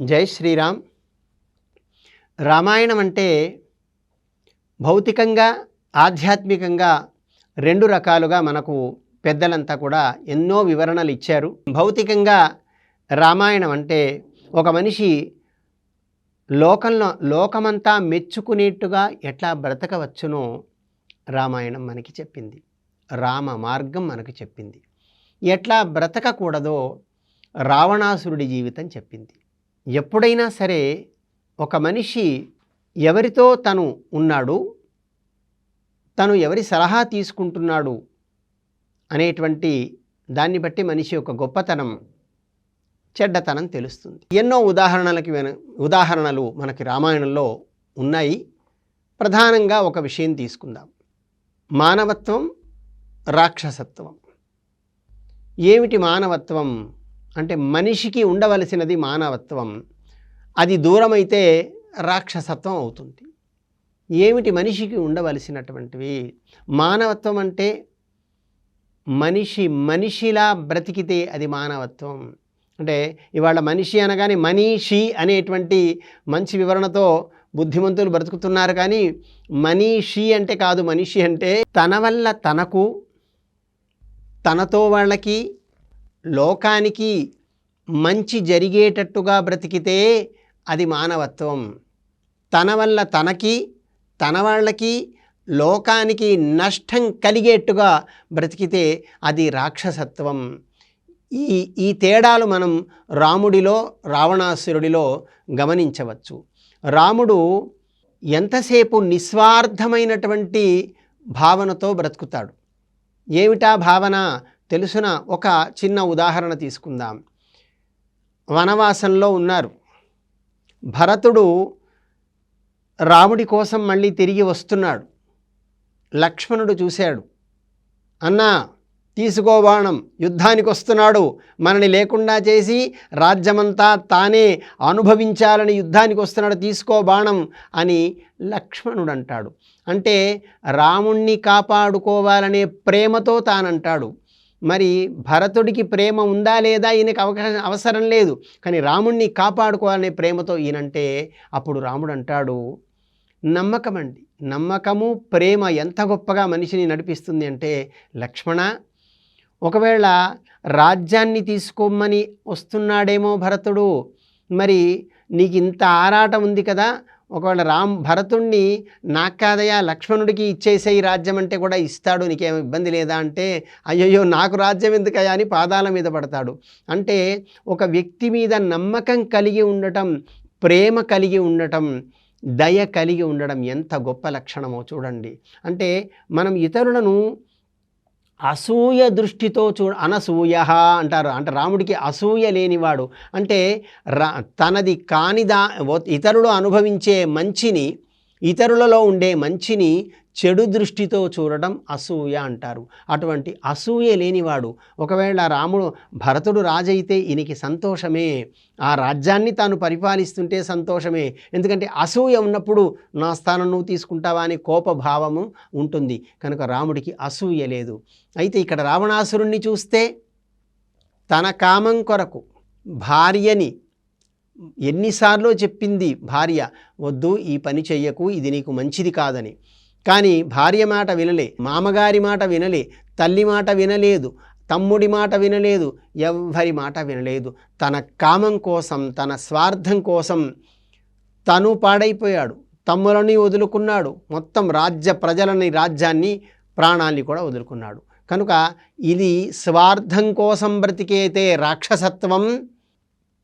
జై శ్రీరామ్. రామాయణం అంటే భౌతికంగా ఆధ్యాత్మికంగా రెండు రకాలుగా మనకు పెద్దలంతా కూడా ఎన్నో వివరణలు ఇచ్చారు. భౌతికంగా రామాయణం అంటే ఒక మనిషి లోకంలో లోకమంతా మెచ్చుకునేట్టుగా ఎట్లా బ్రతకవచ్చునో రామాయణం మనకి చెప్పింది. రామ మార్గం మనకు చెప్పింది. ఎట్లా బ్రతకకూడదో రావణాసురుడి జీవితం చెప్పింది. ఎప్పుడైనా సరే ఒక మనిషి ఎవరితో తను ఉన్నాడు? తను ఎవరి సలహా తీసుకుంటున్నాడు? అనేటువంటి దాన్ని బట్టి మనిషి యొక్క గొప్పతనం చెడ్డతనం తెలుస్తుంది. ఎన్నో ఉదాహరణలకి వెన ఉదాహరణలు మనకి రామాయణంలో ఉన్నాయి. ప్రధానంగా ఒక విషయం తీసుకుందాం. మానవత్వం రాక్షసత్వం. ఏమిటి మానవత్వం? అంటే మనిషికి ఉండవలసినది మానవత్వం. అది దూరమైతే రాక్షసత్వం అవుతుంది. ఏమిటి మనిషికి ఉండవలసినటువంటివి? మానవత్వం అంటే మనిషి మనిషిలా బ్రతికితే అది మానవత్వం. అంటే ఇవాళ మనిషి అనగానే మనీషి అనేటువంటి మంచి వివరణతో బుద్ధిమంతులు బ్రతుకుతున్నారు కానీ మనీషి అంటే కాదు మనిషి అంటే తన వల్ల తనకు తనతో వాళ్ళకి లోకానికి మంచి జరిగేటట్టుగా బ్రతికితే అది మానవత్వం. తన వల్ల తనకి తన వాళ్ళకి లోకానికి నష్టం కలిగేట్టుగా బ్రతికితే అది రాక్షసత్వం. ఈ ఈ తేడాలు మనం రాముడిలో రావణాసురుడిలో గమనించవచ్చు. రాముడు ఎంతసేపు నిస్వార్థమైనటువంటి భావనతో బ్రతుకుతాడు. ఏమిటా భావన? తెలుసున ఒక చిన్న ఉదాహరణ తీసుకుందాం. వనవాసంలో ఉన్నారు. భరతుడు రాముడి కోసం మళ్ళీ తిరిగి వస్తున్నాడు. లక్ష్మణుడు చూశాడు. అన్నా తీసుకో బాణం యుద్ధానికి వస్తున్నాడు. మనని లేకుండా చేసి రాజ్యమంతా తానే అనుభవించాలని యుద్ధానికి వస్తున్నాడు. తీసుకో బాణం అని లక్ష్మణుడు అంటాడు అంటే రాముణ్ణి కాపాడుకోవాలనే ప్రేమతో తానంటాడు. మరి భరతుడికి ప్రేమ ఉందా లేదా ఈయనకి అవకాశం అవసరం లేదు. కానీ రాముణ్ణి కాపాడుకోవాలనే ప్రేమతో ఈయనంటే అప్పుడు రాముడు అంటాడు నమ్మకం అండి. నమ్మకము ప్రేమ ఎంత గొప్పగా మనిషిని నడిపిస్తుంది అంటే లక్ష్మణ ఒకవేళ రాజ్యాన్ని తీసుకోమని వస్తున్నాడేమో భరతుడు మరి నీకు ఇంత ఆరాటం ఉంది కదా ఒకవేళ రామ్ భరతుణ్ణి నాకు కాదయా లక్ష్మణుడికి ఇచ్చేసే ఈ రాజ్యం అంటే కూడా ఇస్తాడు నీకేం ఇబ్బంది లేదా అంటే అయ్యయ్యో నాకు రాజ్యం ఎందుకయ్యా అని పాదాల మీద పడతాడు. అంటే ఒక వ్యక్తి మీద నమ్మకం కలిగి ఉండటం ప్రేమ కలిగి ఉండటం దయ కలిగి ఉండడం ఎంత గొప్ప లక్షణమో చూడండి. అంటే మనం ఇతరులను అసూయ దృష్టితో చూ అనసూయ అంటారు. అంటే రాముడికి అసూయ లేనివాడు. అంటే రా తనది కానిదా ఇతరులు అనుభవించే మంచిని ఇతరులలో ఉండే మంచిని చెడు దృష్టితో చూడడం అసూయ అంటారు. అటువంటి అసూయ లేనివాడు ఒకవేళ రాముడు భరతుడు రాజైతే ఈయనకి సంతోషమే. ఆ రాజ్యాన్ని తాను పరిపాలిస్తుంటే సంతోషమే. ఎందుకంటే అసూయ ఉన్నప్పుడు నా స్థానం నువ్వు తీసుకుంటావా అనే కోపభావము ఉంటుంది. కనుక రాముడికి అసూయ లేదు. అయితే ఇక్కడ రావణాసురుణ్ణి చూస్తే తన కామం కొరకు భార్యని ఎన్నిసార్లు చెప్పింది భార్య వద్దు ఈ పని చెయ్యకు ఇది నీకు మంచిది కాదని. కానీ భార్య మాట వినలే మామగారి మాట వినలే తల్లి మాట వినలేదు తమ్ముడి మాట వినలేదు ఎవ్వరి మాట వినలేదు. తన కామం కోసం తన స్వార్థం కోసం తను పాడైపోయాడు తమ్ములని వదులుకున్నాడు మొత్తం రాజ్య ప్రజలని రాజ్యాన్ని ప్రాణాల్ని కూడా వదులుకున్నాడు. కనుక ఇది స్వార్థం కోసం బ్రతికేతే రాక్షసత్వం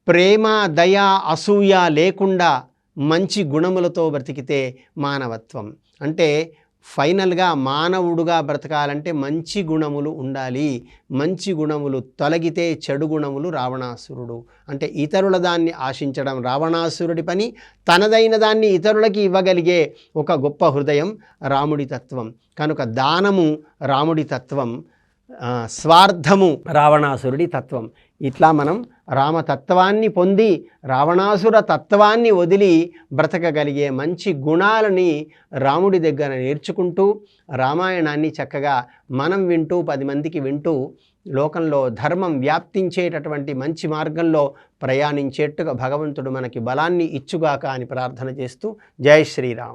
ప్రేమ దయ అసూయ లేకుండా మంచి గుణములతో బ్రతికితే మానవత్వం. అంటే ఫైనల్గా మానవుడుగా బ్రతకాలంటే మంచి గుణములు ఉండాలి. మంచి గుణములు తొలగితే చెడు గుణములు రావణాసురుడు. అంటే ఇతరుల దాన్ని ఆశించడం రావణాసురుడి పని. తనదైన దాన్ని ఇతరులకి ఇవ్వగలిగే ఒక గొప్ప హృదయం రాముడి తత్వం. కనుక దానము రాముడి తత్వం. స్వార్థము రావణాసురుడి తత్వం. ఇట్లా మనం రామతత్వాన్ని పొంది రావణాసుర తత్వాన్ని వదిలి బ్రతకగలిగే మంచి గుణాలని రాముడి దగ్గర నేర్చుకుంటూ రామాయణాన్ని చక్కగా మనం వింటూ పది మందికి వింటూ లోకంలో ధర్మం వ్యాప్తించేటటువంటి మంచి మార్గంలో ప్రయాణించేట్టుగా భగవంతుడు మనకి బలాన్ని ఇచ్చుగాక అని ప్రార్థన చేస్తూ జై శ్రీరామ్.